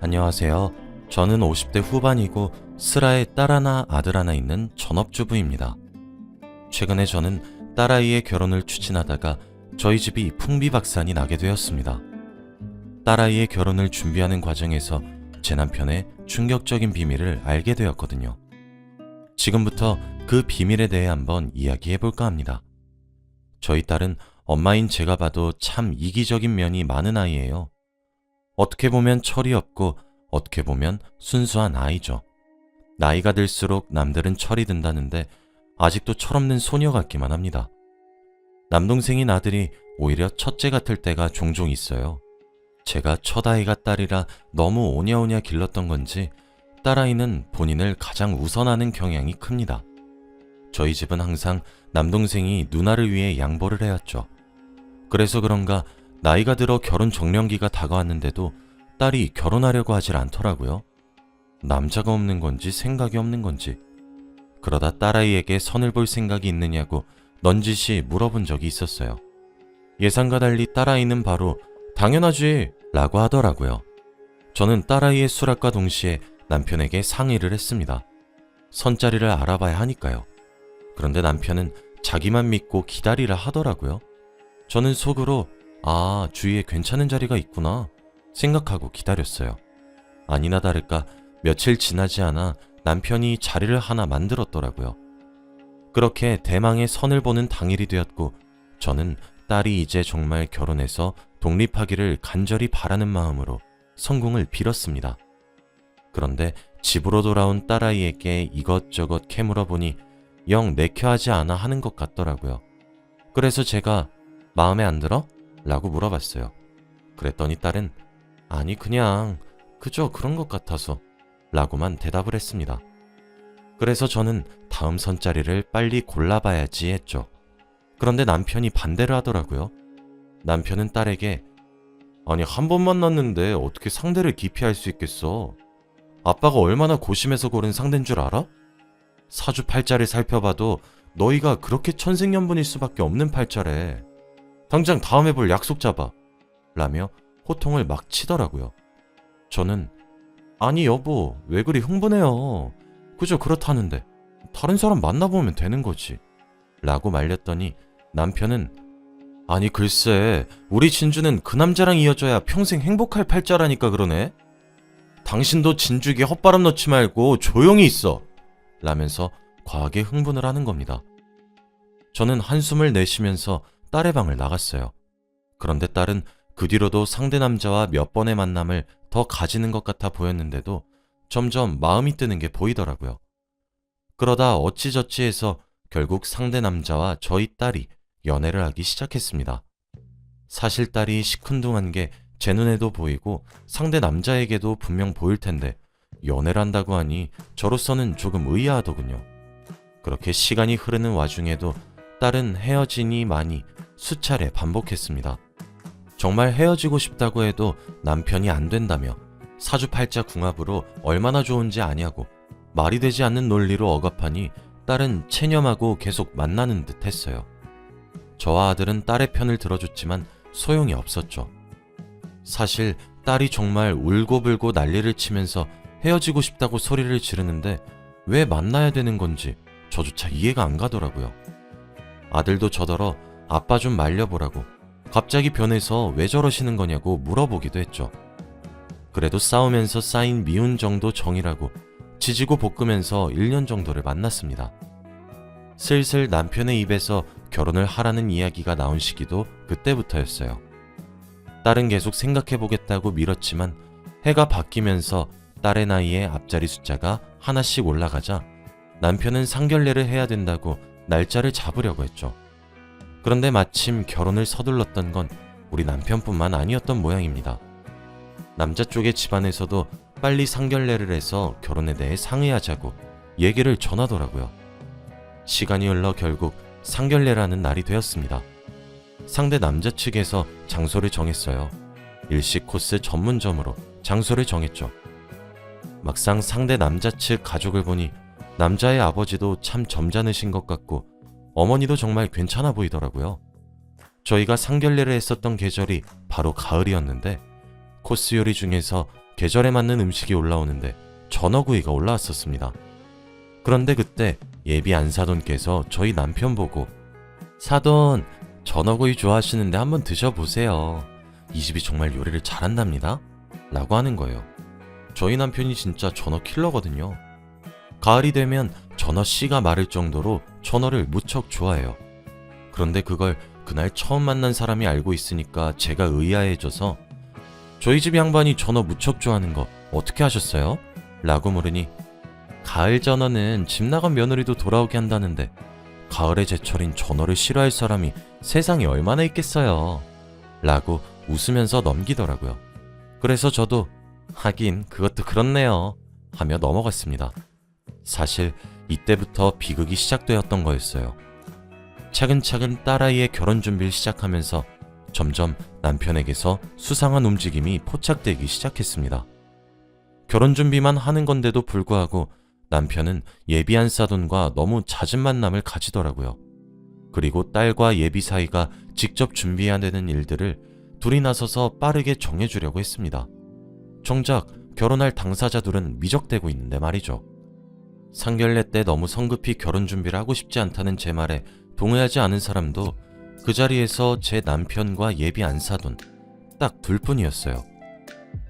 안녕하세요. 저는 50대 후반이고 슬아에 딸 하나 아들 하나 있는 전업주부입니다. 최근에 저는 딸아이의 결혼을 추진하다가 저희 집이 풍비박산이 나게 되었습니다. 딸아이의 결혼을 준비하는 과정에서 제 남편의 충격적인 비밀을 알게 되었거든요. 지금부터 그 비밀에 대해 한번 이야기해 볼까 합니다. 저희 딸은 엄마인 제가 봐도 참 이기적인 면이 많은 아이예요. 어떻게 보면 철이 없고 어떻게 보면 순수한 아이죠. 나이가 들수록 남들은 철이 든다는데 아직도 철없는 소녀 같기만 합니다. 남동생인 아들이 오히려 첫째 같을 때가 종종 있어요. 제가 첫 아이가 딸이라 너무 오냐오냐 길렀던 건지 딸아이는 본인을 가장 우선하는 경향이 큽니다. 저희 집은 항상 남동생이 누나를 위해 양보를 해왔죠. 그래서 그런가 나이가 들어 결혼 정년기가 다가왔는데도 딸이 결혼하려고 하질 않더라고요. 남자가 없는 건지 생각이 없는 건지. 그러다 딸아이에게 선을 볼 생각이 있느냐고 넌지시 물어본 적이 있었어요. 예상과 달리 딸아이는 바로 당연하지 라고 하더라고요. 저는 딸아이의 수락과 동시에 남편에게 상의를 했습니다. 선자리를 알아봐야 하니까요. 그런데 남편은 자기만 믿고 기다리라 하더라고요. 저는 속으로 아, 주위에 괜찮은 자리가 있구나 생각하고 기다렸어요. 아니나 다를까 며칠 지나지 않아 남편이 자리를 하나 만들었더라고요. 그렇게 대망의 선을 보는 당일이 되었고 저는 딸이 이제 정말 결혼해서 독립하기를 간절히 바라는 마음으로 성공을 빌었습니다. 그런데 집으로 돌아온 딸아이에게 이것저것 캐물어 보니 영 내켜하지 않아 하는 것 같더라고요. 그래서 제가 마음에 안 들어? 라고 물어봤어요. 그랬더니 딸은 아니 그냥 그저 그런 것 같아서 라고만 대답을 했습니다. 그래서 저는 다음 선자리를 빨리 골라봐야지 했죠. 그런데 남편이 반대를 하더라고요. 남편은 딸에게 아니 한 번 만났는데 어떻게 상대를 기피할 수 있겠어? 아빠가 얼마나 고심해서 고른 상대인 줄 알아? 사주 팔자를 살펴봐도 너희가 그렇게 천생연분일 수밖에 없는 팔자래. 당장 다음에 볼 약속 잡아. 라며 호통을 막 치더라고요. 저는 아니 여보 왜 그리 흥분해요. 그저 그렇다는데 다른 사람 만나보면 되는 거지. 라고 말렸더니 남편은 아니 글쎄 우리 진주는 그 남자랑 이어져야 평생 행복할 팔자라니까 그러네. 당신도 진주에게 헛바람 넣지 말고 조용히 있어. 라면서 과하게 흥분을 하는 겁니다. 저는 한숨을 내쉬면서 딸의 방을 나갔어요. 그런데 딸은 그 뒤로도 상대 남자와 몇 번의 만남을 더 가지는 것 같아 보였는데도 점점 마음이 뜨는 게 보이더라고요. 그러다 어찌저찌 해서 결국 상대 남자와 저희 딸이 연애를 하기 시작했습니다. 사실 딸이 시큰둥한 게 제 눈에도 보이고 상대 남자에게도 분명 보일 텐데 연애를 한다고 하니 저로서는 조금 의아하더군요. 그렇게 시간이 흐르는 와중에도 딸은 헤어지니 많이 수차례 반복했습니다. 정말 헤어지고 싶다고 해도 남편이 안 된다며 사주팔자 궁합으로 얼마나 좋은지 아냐고 말이 되지 않는 논리로 억압하니 딸은 체념하고 계속 만나는 듯 했어요. 저와 아들은 딸의 편을 들어줬지만 소용이 없었죠. 사실 딸이 정말 울고불고 난리를 치면서 헤어지고 싶다고 소리를 지르는데 왜 만나야 되는 건지 저조차 이해가 안 가더라고요. 아들도 저더러 아빠 좀 말려보라고 갑자기 변해서 왜 저러시는 거냐고 물어보기도 했죠. 그래도 싸우면서 쌓인 미운 정도 정이라고 지지고 볶으면서 1년 정도를 만났습니다. 슬슬 남편의 입에서 결혼을 하라는 이야기가 나온 시기도 그때부터였어요. 딸은 계속 생각해보겠다고 밀었지만 해가 바뀌면서 딸의 나이에 앞자리 숫자가 하나씩 올라가자 남편은 상견례를 해야 된다고 날짜를 잡으려고 했죠. 그런데 마침 결혼을 서둘렀던 건 우리 남편뿐만 아니었던 모양입니다. 남자 쪽의 집안에서도 빨리 상견례를 해서 결혼에 대해 상의하자고 얘기를 전하더라고요. 시간이 흘러 결국 상견례라는 날이 되었습니다. 상대 남자 측에서 장소를 정했어요. 일식 코스 전문점으로 장소를 정했죠. 막상 상대 남자 측 가족을 보니 남자의 아버지도 참 점잖으신 것 같고 어머니도 정말 괜찮아 보이더라고요. 저희가 상견례를 했었던 계절이 바로 가을이었는데 코스 요리 중에서 계절에 맞는 음식이 올라오는데 전어구이가 올라왔었습니다. 그런데 그때 예비 안사돈께서 저희 남편 보고 사돈 전어구이 좋아하시는데 한번 드셔보세요. 이 집이 정말 요리를 잘한답니다. 라고 하는 거예요. 저희 남편이 진짜 전어 킬러거든요. 가을이 되면 전어 씨가 마를 정도로 전어를 무척 좋아해요. 그런데 그걸 그날 처음 만난 사람이 알고 있으니까 제가 의아해져서 저희 집 양반이 전어 무척 좋아하는 거 어떻게 하셨어요? 라고 물으니 가을 전어는 집 나간 며느리도 돌아오게 한다는데 가을의 제철인 전어를 싫어할 사람이 세상에 얼마나 있겠어요. 라고 웃으면서 넘기더라고요. 그래서 저도 하긴 그것도 그렇네요. 하며 넘어갔습니다. 사실 이때부터 비극이 시작되었던 거였어요. 차근차근 딸아이의 결혼 준비를 시작하면서 점점 남편에게서 수상한 움직임이 포착되기 시작했습니다. 결혼 준비만 하는 건데도 불구하고 남편은 예비한 사돈과 너무 잦은 만남을 가지더라고요. 그리고 딸과 예비 사이가 직접 준비해야 되는 일들을 둘이 나서서 빠르게 정해주려고 했습니다. 정작 결혼할 당사자들은 미적대고 있는데 말이죠. 상견례 때 너무 성급히 결혼 준비를 하고 싶지 않다는 제 말에 동의하지 않은 사람도 그 자리에서 제 남편과 예비 안사돈 딱 둘뿐이었어요.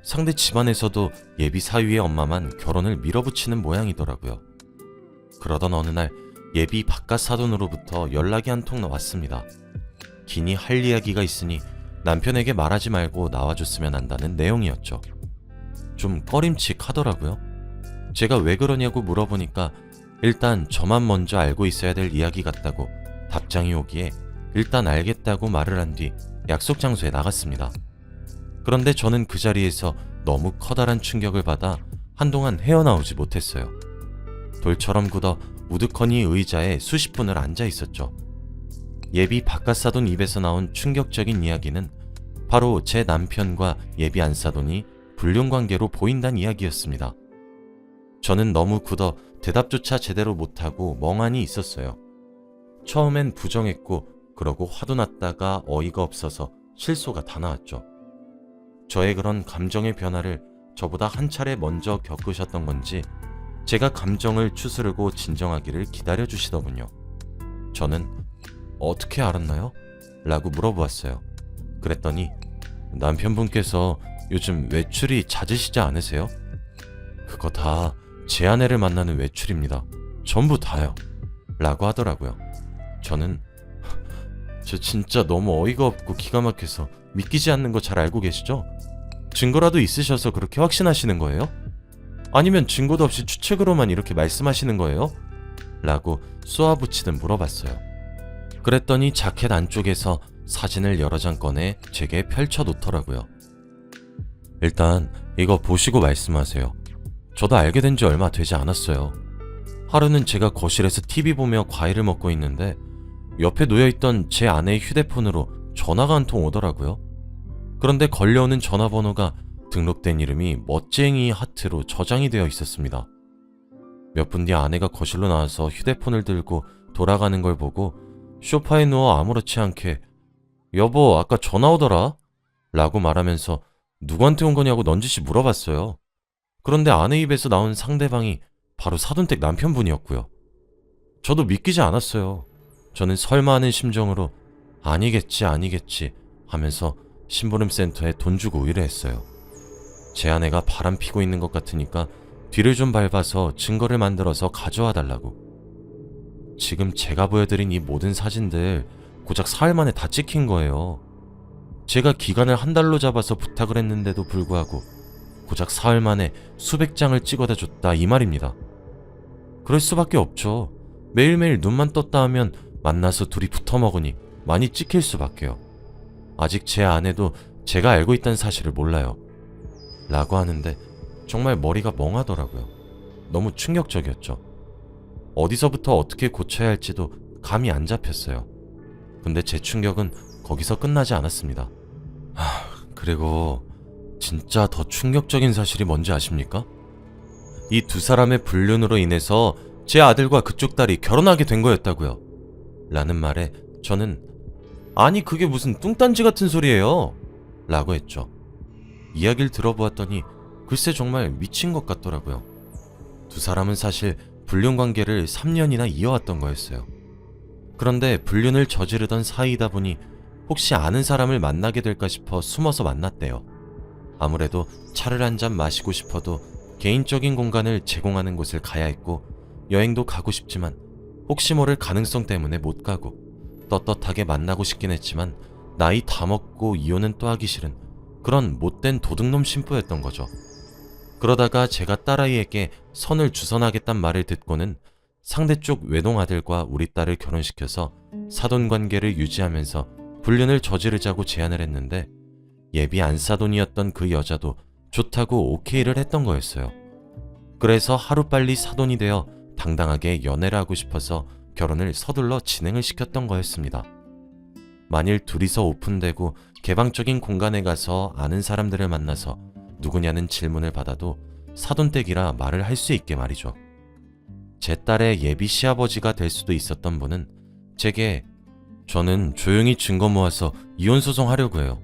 상대 집안에서도 예비 사위의 엄마만 결혼을 밀어붙이는 모양이더라고요. 그러던 어느 날 예비 바깥 사돈으로부터 연락이 한통 왔습니다. 기니 할 이야기가 있으니 남편에게 말하지 말고 나와줬으면 한다는 내용이었죠. 좀 꺼림칙하더라고요. 제가 왜 그러냐고 물어보니까 일단 저만 먼저 알고 있어야 될 이야기 같다고 답장이 오기에 일단 알겠다고 말을 한 뒤 약속 장소에 나갔습니다. 그런데 저는 그 자리에서 너무 커다란 충격을 받아 한동안 헤어나오지 못했어요. 돌처럼 굳어 우두커니 의자에 수십 분을 앉아 있었죠. 예비 바깥사돈 입에서 나온 충격적인 이야기는 바로 제 남편과 예비 안사돈이 불륜 관계로 보인다는 이야기였습니다. 저는 너무 굳어 대답조차 제대로 못하고 멍하니 있었어요. 처음엔 부정했고 그러고 화도 났다가 어이가 없어서 실소가 다 나왔죠. 저의 그런 감정의 변화를 저보다 한 차례 먼저 겪으셨던 건지 제가 감정을 추스르고 진정하기를 기다려 주시더군요. 저는 어떻게 알았나요? 라고 물어보았어요. 그랬더니 남편분께서 요즘 외출이 잦으시지 않으세요? 그거 다 제 아내를 만나는 외출입니다. 전부 다요. 라고 하더라고요. 저는 저 진짜 너무 어이가 없고 기가 막혀서 믿기지 않는 거 잘 알고 계시죠? 증거라도 있으셔서 그렇게 확신하시는 거예요? 아니면 증거도 없이 추측으로만 이렇게 말씀하시는 거예요? 라고 쏘아붙이듯 물어봤어요. 그랬더니 자켓 안쪽에서 사진을 여러 장 꺼내 제게 펼쳐 놓더라고요. 일단 이거 보시고 말씀하세요. 저도 알게 된 지 얼마 되지 않았어요. 하루는 제가 거실에서 TV 보며 과일을 먹고 있는데 옆에 놓여있던 제 아내의 휴대폰으로 전화가 한 통 오더라고요. 그런데 걸려오는 전화번호가 등록된 이름이 멋쟁이 하트로 저장이 되어 있었습니다. 몇 분 뒤 아내가 거실로 나와서 휴대폰을 들고 돌아가는 걸 보고 소파에 누워 아무렇지 않게 여보 아까 전화 오더라 라고 말하면서 누구한테 온 거냐고 넌지시 물어봤어요. 그런데 아내 입에서 나온 상대방이 바로 사돈댁 남편분이었고요. 저도 믿기지 않았어요. 저는 설마 하는 심정으로 아니겠지 아니겠지 하면서 심부름 센터에 돈 주고 의뢰했어요. 제 아내가 바람 피고 있는 것 같으니까 뒤를 좀 밟아서 증거를 만들어서 가져와 달라고. 지금 제가 보여드린 이 모든 사진들 고작 사흘 만에 다 찍힌 거예요. 제가 기간을 한 달로 잡아서 부탁을 했는데도 불구하고 고작 사흘 만에 수백 장을 찍어다 줬다 이 말입니다. 그럴 수밖에 없죠. 매일매일 눈만 떴다 하면 만나서 둘이 붙어 먹으니 많이 찍힐 수밖에요. 아직 제 아내도 제가 알고 있다는 사실을 몰라요. 라고 하는데 정말 머리가 멍하더라고요. 너무 충격적이었죠. 어디서부터 어떻게 고쳐야 할지도 감이 안 잡혔어요. 근데 제 충격은 거기서 끝나지 않았습니다. 하, 그리고 진짜 더 충격적인 사실이 뭔지 아십니까? 이 두 사람의 불륜으로 인해서 제 아들과 그쪽 딸이 결혼하게 된 거였다고요. 라는 말에 저는 아니 그게 무슨 뚱딴지 같은 소리예요. 라고 했죠. 이야기를 들어보았더니 글쎄 정말 미친 것 같더라고요. 두 사람은 사실 불륜 관계를 3년이나 이어왔던 거였어요. 그런데 불륜을 저지르던 사이이다 보니 혹시 아는 사람을 만나게 될까 싶어 숨어서 만났대요. 아무래도 차를 한 잔 마시고 싶어도 개인적인 공간을 제공하는 곳을 가야 했고 여행도 가고 싶지만 혹시 모를 가능성 때문에 못 가고 떳떳하게 만나고 싶긴 했지만 나이 다 먹고 이혼은 또 하기 싫은 그런 못된 도둑놈 신부였던 거죠. 그러다가 제가 딸아이에게 선을 주선하겠단 말을 듣고는 상대 쪽 외동 아들과 우리 딸을 결혼시켜서 사돈 관계를 유지하면서 불륜을 저지르자고 제안을 했는데 예비 안사돈이었던 그 여자도 좋다고 오케이를 했던 거였어요. 그래서 하루빨리 사돈이 되어 당당하게 연애를 하고 싶어서 결혼을 서둘러 진행을 시켰던 거였습니다. 만일 둘이서 오픈되고 개방적인 공간에 가서 아는 사람들을 만나서 누구냐는 질문을 받아도 사돈댁이라 말을 할 수 있게 말이죠. 제 딸의 예비 시아버지가 될 수도 있었던 분은 제게 저는 조용히 증거 모아서 이혼 소송하려고 해요.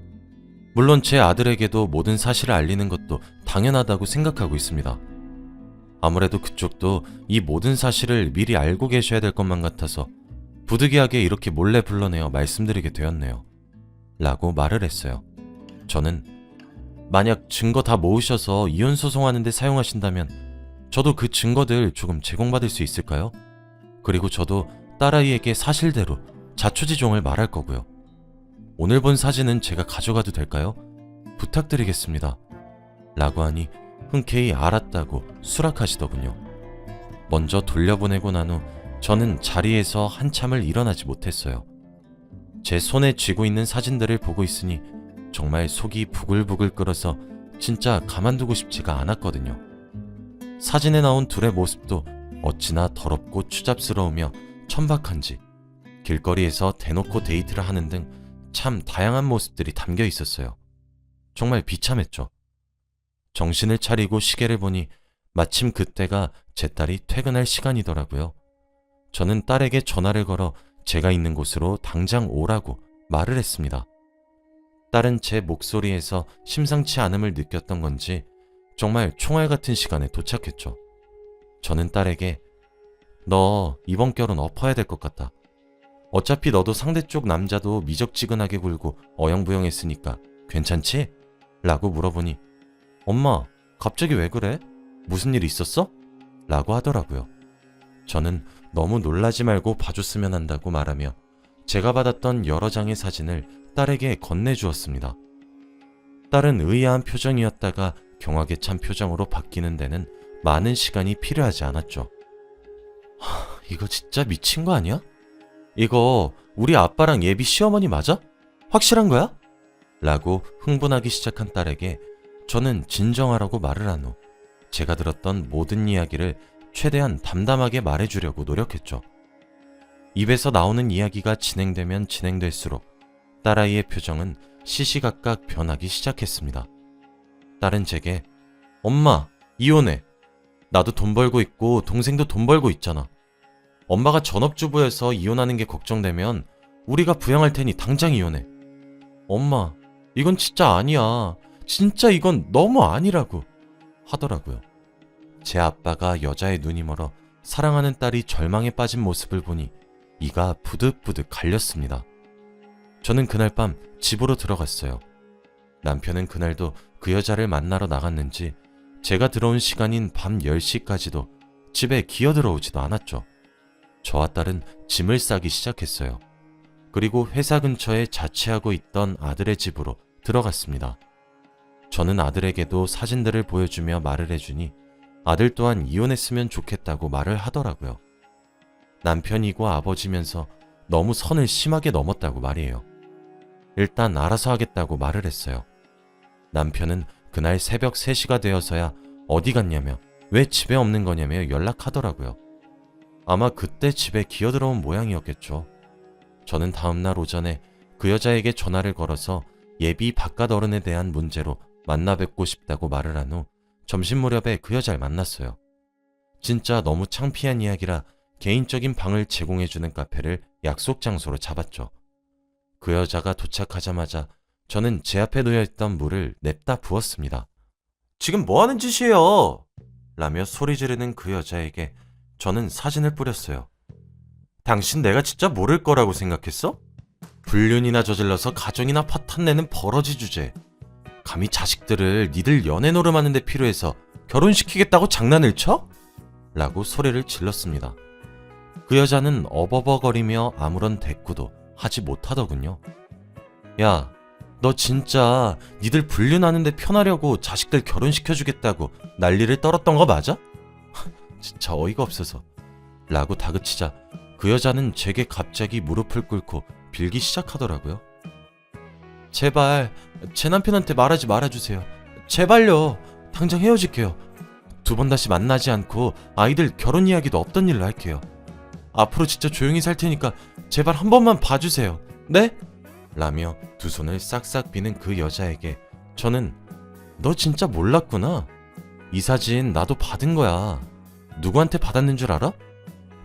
물론 제 아들에게도 모든 사실을 알리는 것도 당연하다고 생각하고 있습니다. 아무래도 그쪽도 이 모든 사실을 미리 알고 계셔야 될 것만 같아서 부득이하게 이렇게 몰래 불러내어 말씀드리게 되었네요. 라고 말을 했어요. 저는 만약 증거 다 모으셔서 이혼 소송하는데 사용하신다면 저도 그 증거들 조금 제공받을 수 있을까요? 그리고 저도 딸아이에게 사실대로 자초지종을 말할 거고요. 오늘 본 사진은 제가 가져가도 될까요? 부탁드리겠습니다. 라고 하니 흔쾌히 알았다고 수락하시더군요. 먼저 돌려보내고 난 후 저는 자리에서 한참을 일어나지 못했어요. 제 손에 쥐고 있는 사진들을 보고 있으니 정말 속이 부글부글 끓어서 진짜 가만두고 싶지가 않았거든요. 사진에 나온 둘의 모습도 어찌나 더럽고 추잡스러우며 천박한지 길거리에서 대놓고 데이트를 하는 등 참 다양한 모습들이 담겨 있었어요. 정말 비참했죠. 정신을 차리고 시계를 보니 마침 그때가 제 딸이 퇴근할 시간이더라고요. 저는 딸에게 전화를 걸어 제가 있는 곳으로 당장 오라고 말을 했습니다. 딸은 제 목소리에서 심상치 않음을 느꼈던 건지 정말 총알 같은 시간에 도착했죠. 저는 딸에게 너 이번 결혼 엎어야 될 것 같다. 어차피 너도 상대 쪽 남자도 미적지근하게 굴고 어영부영했으니까 괜찮지? 라고 물어보니 엄마 갑자기 왜 그래? 무슨 일 있었어? 라고 하더라고요. 저는 너무 놀라지 말고 봐줬으면 한다고 말하며 제가 받았던 여러 장의 사진을 딸에게 건네주었습니다. 딸은 의아한 표정이었다가 경악에 찬 표정으로 바뀌는 데는 많은 시간이 필요하지 않았죠. 하, 이거 진짜 미친 거 아니야? 이거 우리 아빠랑 예비 시어머니 맞아? 확실한 거야? 라고 흥분하기 시작한 딸에게 저는 진정하라고 말을 한 후 제가 들었던 모든 이야기를 최대한 담담하게 말해주려고 노력했죠. 입에서 나오는 이야기가 진행되면 진행될수록 딸아이의 표정은 시시각각 변하기 시작했습니다. 딸은 제게 엄마 이혼해. 나도 돈 벌고 있고 동생도 돈 벌고 있잖아. 엄마가 전업주부여서 이혼하는 게 걱정되면 우리가 부양할 테니 당장 이혼해. 엄마, 이건 진짜 아니야. 진짜 이건 너무 아니라고. 하더라고요. 제 아빠가 여자의 눈이 멀어 사랑하는 딸이 절망에 빠진 모습을 보니 이가 부득부득 갈렸습니다. 저는 그날 밤 집으로 들어갔어요. 남편은 그날도 그 여자를 만나러 나갔는지 제가 들어온 시간인 밤 10시까지도 집에 기어들어오지도 않았죠. 저와 딸은 짐을 싸기 시작했어요. 그리고 회사 근처에 자취하고 있던 아들의 집으로 들어갔습니다. 저는 아들에게도 사진들을 보여주며 말을 해주니 아들 또한 이혼했으면 좋겠다고 말을 하더라고요. 남편이고 아버지면서 너무 선을 심하게 넘었다고 말이에요. 일단 알아서 하겠다고 말을 했어요. 남편은 그날 새벽 3시가 되어서야 어디 갔냐며 왜 집에 없는 거냐며 연락하더라고요. 아마 그때 집에 기어들어온 모양이었겠죠. 저는 다음날 오전에 그 여자에게 전화를 걸어서 예비 바깥 어른에 대한 문제로 만나 뵙고 싶다고 말을 한 후 점심 무렵에 그 여자를 만났어요. 진짜 너무 창피한 이야기라 개인적인 방을 제공해주는 카페를 약속 장소로 잡았죠. 그 여자가 도착하자마자 저는 제 앞에 놓여있던 물을 냅다 부었습니다. 지금 뭐 하는 짓이에요? 라며 소리 지르는 그 여자에게 저는 사진을 뿌렸어요. 당신 내가 진짜 모를 거라고 생각했어? 불륜이나 저질러서 가정이나 파탄내는 버러지 주제. 감히 자식들을 니들 연애 노름하는데 필요해서 결혼시키겠다고 장난을 쳐? 라고 소리를 질렀습니다. 그 여자는 어버버거리며 아무런 대꾸도 하지 못하더군요. 야, 너 진짜 니들 불륜하는데 편하려고 자식들 결혼시켜주겠다고 난리를 떨었던 거 맞아? 진짜 어이가 없어서. 라고 다그치자 그 여자는 제게 갑자기 무릎을 꿇고 빌기 시작하더라고요. 제발 제 남편한테 말하지 말아주세요. 제발요. 당장 헤어질게요. 두 번 다시 만나지 않고 아이들 결혼 이야기도 없던 일로 할게요. 앞으로 진짜 조용히 살 테니까 제발 한 번만 봐주세요. 네? 라며 두 손을 싹싹 비는 그 여자에게 저는 너 진짜 몰랐구나. 이 사진 나도 받은 거야. 누구한테 받았는 줄 알아?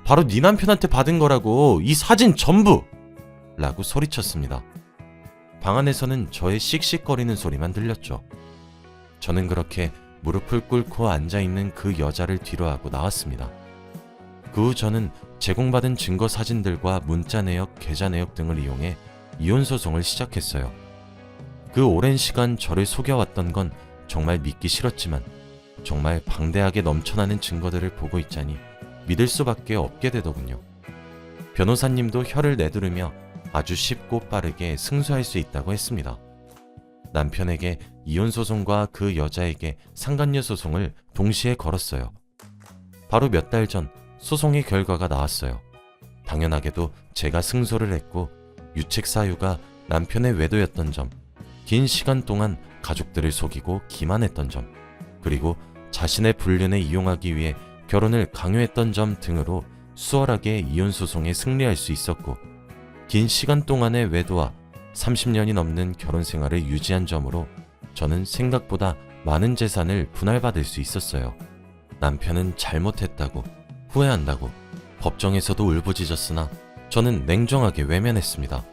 바로 네 남편한테 받은 거라고 이 사진 전부! 라고 소리쳤습니다. 방 안에서는 저의 씩씩거리는 소리만 들렸죠. 저는 그렇게 무릎을 꿇고 앉아있는 그 여자를 뒤로하고 나왔습니다. 그 후 저는 제공받은 증거 사진들과 문자 내역, 계좌 내역 등을 이용해 이혼 소송을 시작했어요. 그 오랜 시간 저를 속여왔던 건 정말 믿기 싫었지만 정말 방대하게 넘쳐나는 증거들을 보고 있자니 믿을 수밖에 없게 되더군요. 변호사님도 혀를 내두르며 아주 쉽고 빠르게 승소할 수 있다고 했습니다. 남편에게 이혼 소송과 그 여자에게 상간녀 소송을 동시에 걸었어요. 바로 몇 달 전 소송의 결과가 나왔어요. 당연하게도 제가 승소를 했고 유책 사유가 남편의 외도였던 점, 긴 시간 동안 가족들을 속이고 기만했던 점, 그리고 자신의 불륜에 이용하기 위해 결혼을 강요했던 점 등으로 수월하게 이혼 소송에 승리할 수 있었고, 긴 시간 동안의 외도와 30년이 넘는 결혼 생활을 유지한 점으로 저는 생각보다 많은 재산을 분할받을 수 있었어요. 남편은 잘못했다고 후회한다고 법정에서도 울부짖었으나 저는 냉정하게 외면했습니다.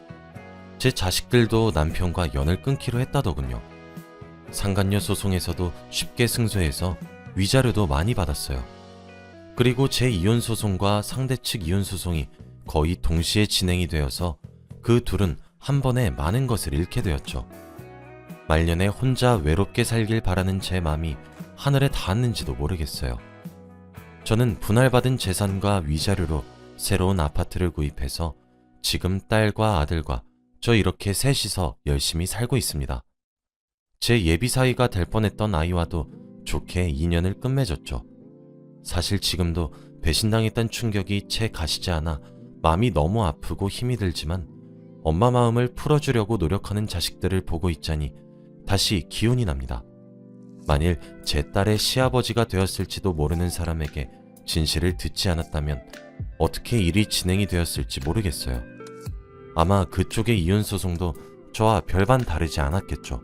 제 자식들도 남편과 연을 끊기로 했다더군요. 상간녀 소송에서도 쉽게 승소해서 위자료도 많이 받았어요. 그리고 제 이혼 소송과 상대 측 이혼 소송이 거의 동시에 진행이 되어서 그 둘은 한 번에 많은 것을 잃게 되었죠. 말년에 혼자 외롭게 살길 바라는 제 마음이 하늘에 닿았는지도 모르겠어요. 저는 분할받은 재산과 위자료로 새로운 아파트를 구입해서 지금 딸과 아들과 저 이렇게 셋이서 열심히 살고 있습니다. 제 예비 사이가 될 뻔했던 아이와도 좋게 인연을 끝맺었죠. 사실 지금도 배신당했던 충격이 채 가시지 않아 마음이 너무 아프고 힘이 들지만 엄마 마음을 풀어주려고 노력하는 자식들을 보고 있자니 다시 기운이 납니다. 만일 제 딸의 시아버지가 되었을지도 모르는 사람에게 진실을 듣지 않았다면 어떻게 일이 진행이 되었을지 모르겠어요. 아마 그쪽의 이혼 소송도 저와 별반 다르지 않았겠죠.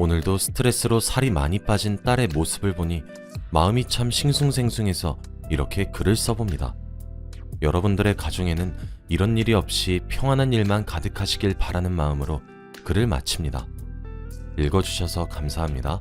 오늘도 스트레스로 살이 많이 빠진 딸의 모습을 보니 마음이 참 싱숭생숭해서 이렇게 글을 써봅니다. 여러분들의 가정에는 이런 일이 없이 평안한 일만 가득하시길 바라는 마음으로 글을 마칩니다. 읽어주셔서 감사합니다.